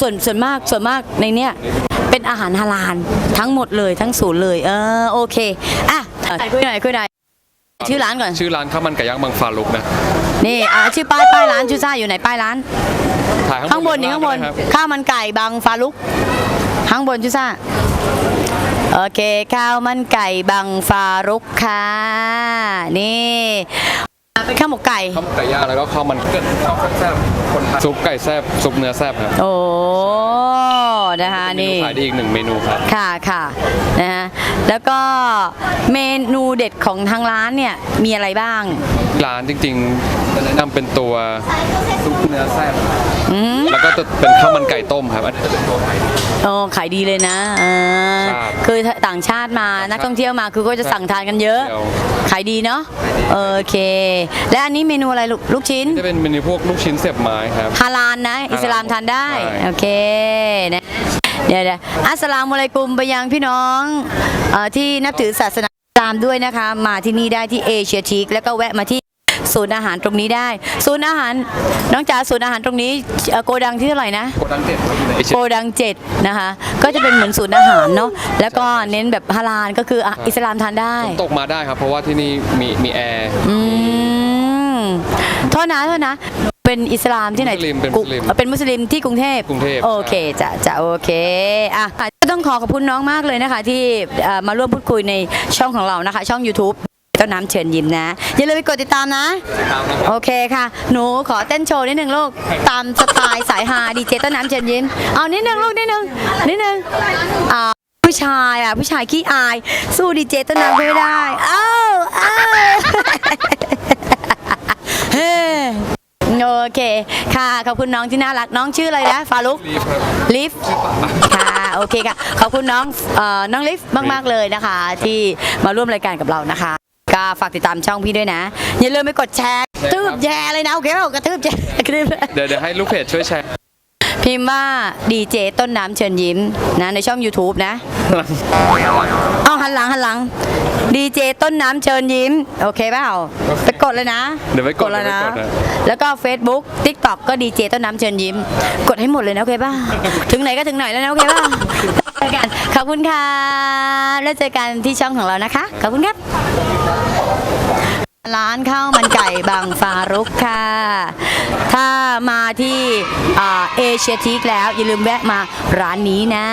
ส่วนส่วนมากส่วนมากในเนี้ยเป็นอาหารฮาลาลทั้งหมดเลยทั้งศูนย์เลย เออโอเคอะคุยหน่อยคุยหน่อยชื่อร้านก่อนชื่อร้านข้าวมันไก่ย่างบางฟาลุกนะนี่อะชื่อป้ายป้ายร้านชื่อซ่าอยู่ไหนป้ายร้านถ่ายข้างบนนี่ข้างบนก็ได้ครับข้าวมันไก่บางฟาลุกข้างบนชื่อซ่าโอเคข้าวมันไก่บางฟารุกค่ะนี่เป็น ข้าวหมกไก่ ข้าวมันไก่ย่างแล้วก็ข้าวมันเกิดข้าวแซ่บคนไทยซุปไก่แซ่บซุปเนื้อแซ่บครับโอ้นะคะเมนูนี่ขายดีอีกหนึ่งเมนูครับค่ะค่ะนะฮะแล้วก็เมนูเด็ดของทางร้านเนี่ยมีอะไรบ้าง ร้านจริงๆจะแนะนำเป็นตัวซุปเนื้อแซ่บอืมแล้วก็จะเป็นข้าวมันไก่ต้มครับอันนี้จะเป็นตัวไข่โอ้ขายดีเลยนะเออครับคือต่างชาติมานักท่องเที่ยวมาคือก็จะสั่งทานกันเยอะ เดียวขายดีเนาะโอเค และอันนี้เมนูอะไรลูกลูกชิ้นจะเป็นเมนูพวกลูกชิ้นเสียบไม้ครับ ฮาลาลนะ อิสลามทานได้ใช่ โอเคนะเดี๋ยวเดี๋ยวอัสสลามุอะลัยกุมไปยังพี่น้องเอ่อที่นับถือศาสนาอิสลามด้วยนะคะ มาที่นี่ได้ที่เอเชียทีกแล้วก็แวะมาที่ ศูนย์อาหารตรงนี้ได้ ศูนย์อาหารน้องจ๋าศูนย์อาหารตรงนี้เอ่อโกดังที่เท่าไหร่นะ โกดังเด็ดครับอยู่ในเอเชียโกดังเจ็ดนะคะ ก็จะเป็นเหมือนศูนย์อาหารเนาะแล้วก็เน้นแบบฮาลาลก็คืออะอิสลามทานได้ ตกมาได้ครับเพราะว่าที่นี่มีมีแอร์ อืมโทษนะโทษนะ เป็นอิสลามที่ไหนมุสลิมเป็นกรุมุสลิมเอ่อเป็นมุสลิมที่กรุงเทพกรุงเทพโอเคจะจะโอเคอะก็ต้องขอขอบคุณน้องมากเลยนะคะ ที่เอ่อมาร่วมพูดคุยในช่องของเรานะคะ ช่อง YouTube ต้นน้ำเชิญยิ้มนะ อย่าลืมไปกดติดตามนะ โอเคค่ะ หนูขอเต้นโชว์นิดหนึ่งลูก ตามสไตล์สายฮาดีเจต้นน้ำเชิญยิ้ม เอานิดหนึ่งลูกนิดหนึ่งนิดหนึ่งอ่าผู้ชายอะผู้ชายขี้อาย สู้ดีเจต้นน้ำไม่ได้เอ้าเอ้าเฮ้โอเค ค่ะขอบคุณน้องที่น่ารักน้องชื่ออะไรนะฟาลุกรีบครับลิฟค่ะโอเคค่ะ ขอบคุณน้องเอ่อน้องลิฟมาก ๆ เลยนะคะ ที่มาร่วมรายการกับเรานะคะ ก็ฝากติดตามช่องพี่ด้วยนะ อย่าลืมไปกดแชร์กระทืบแชร์เลยนะโอเคเปล่ากระทืบแชร์กระทืบเดี๋ยวเดี๋ยวให้ลูกเพจช่วยแชร์ พิมพ์ว่าดีเจต้นน้ำเชิญยิ้มนะในช่อง YouTube นะ เอาหันหลังหันหลังดีเจต้นน้ำเชิญยิ้ม โอเคเปล่าไปกดเลยนะเดี๋ยวไปกดเลยนะเดี๋ยวไปกดนะ แล้วก็ Facebook TikTok ก็ดีเจต้นน้ำเชิญยิ้ม กดให้หมดเลยนะโอเคป่ะถึงไหนก็ถึงไหนแล้วนะโอเคป่ะเจ อกัน ขอบคุณค่ะแล้วเจอกันที่ช่องของเรานะคะ ขอบคุณครับ ร้านข้าวมันไก่บางฟารุกค่ะ ถ้ามาที่เอเชียทีกแล้ว อย่าลืมแวะมาร้านนี้นะ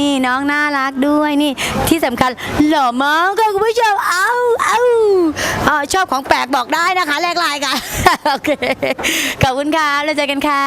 นี่น้องน่ารักด้วยนี่ที่สำคัญหล่อมากค่ะคุณผู้ชมเอาเอาเอาชอบของแปลกบอกได้นะคะแลกไลน์กันโอเคขอบคุณค่ะแล้วเจอกันค่ะ